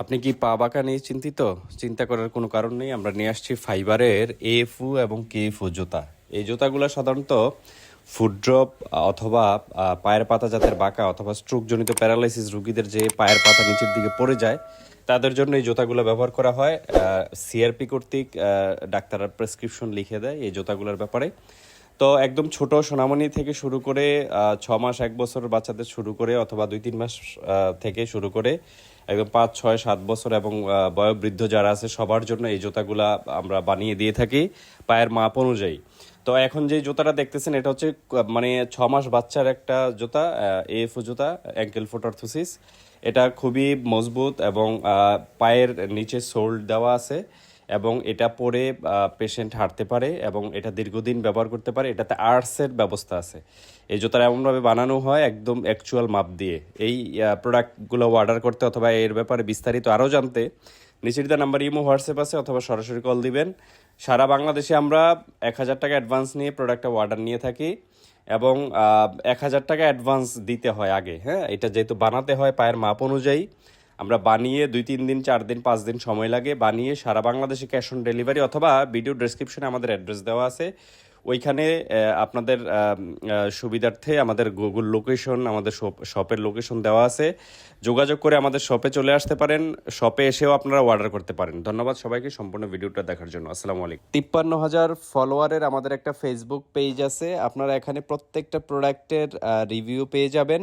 আপনি কি পা বাঁকা নিয়ে চিন্তিত? চিন্তা করার কোনো কারণ নেই, আমরা নিয়ে আসছি ফাইবারের এফু এবং কেএফু জুতা। এই জুতাগুলো সাধারণত ফুড ড্রপ, অথবা পায়ের পাতা জাতের বাঁকা, অথবা স্ট্রোকজনিত প্যারালাইসিস রোগীদের যে পায়ের পাতা নিচের দিকে পড়ে যায়, তাদের জন্য এই জুতাগুলো ব্যবহার করা হয়। সিআরপি কর্তৃক ডাক্তাররা প্রেসক্রিপশন লিখে দেয় এই জুতাগুলোর ব্যাপারে। তো একদম ছোট সোনামণি থেকে শুরু করে ছ মাস, এক বছর বাচ্চাদের শুরু করে অথবা দুই, তিন মাস থেকে শুরু করে একদম পাঁচ, ছয়, সাত বছর এবং বয়োবৃদ্ধ যারা আছে সবার জন্য এই জুতাগুলা আমরা বানিয়ে দিয়ে থাকি পায়ের মাপ অনুযায়ী। তো এখন যে জুতাটা দেখতেছেন এটা হচ্ছে মানে ছ মাস বাচ্চার একটা জুতা এএফও জুতা অ্যাঙ্কেল ফুট অর্থোসিস এটা খুবই মজবুত এবং পায়ের নিচে সোল দেওয়া আছে। এবং এটা পরে পেশেন্ট হাঁটতে পারে এবং এটা দীর্ঘদিন ব্যবহার করতে পারে। এটাতে আর্টসের ব্যবস্থা আছে। এই জুতাটা এমনভাবে বানানো হয় একদম অ্যাকচুয়াল মাপ দিয়ে। এই প্রোডাক্টগুলো অর্ডার করতে অথবা এর ব্যাপারে বিস্তারিত আরও জানতে নিচের দা নাম্বার ইমো, হোয়াটসঅ্যাপ আছে অথবা সরাসরি কল দিবেন। সারা বাংলাদেশে আমরা এক হাজার টাকা অ্যাডভান্স নিয়ে প্রোডাক্টটা অর্ডার নিয়ে থাকি এবং এক হাজার টাকা অ্যাডভান্স দিতে হয় আগে। হ্যাঁ এটা যেহেতু বানাতে হয় পায়ের মাপ অনুযায়ী আমরা বানিয়ে দুই, তিন দিন, চার দিন, পাঁচ দিন সময় লাগে, বানিয়ে সারা বাংলাদেশে ক্যাশ অন ডেলিভারি অথবা ভিডিও ডেসক্রিপশনে আমাদের অ্যাড্রেস দেওয়া আছে। ওইখানে আপনাদের সুবিধার্থে আমাদের গুগল লোকেশন আমাদের শপের লোকেশন দেওয়া আছে। যোগাযোগ করে আমাদের শপে চলে আসতে পারেন। শপে এসেও আপনারা অর্ডার করতে পারেন। ধন্যবাদ সবাইকে সম্পূর্ণ ভিডিওটা দেখার জন্য। আসসালামু আলাইকুম। তিপ্পান্ন হাজার ফলোয়ারের আমাদের একটা ফেসবুক পেজ আছে। আপনারা এখানে প্রত্যেকটা প্রোডাক্টের রিভিউ পেয়ে যাবেন।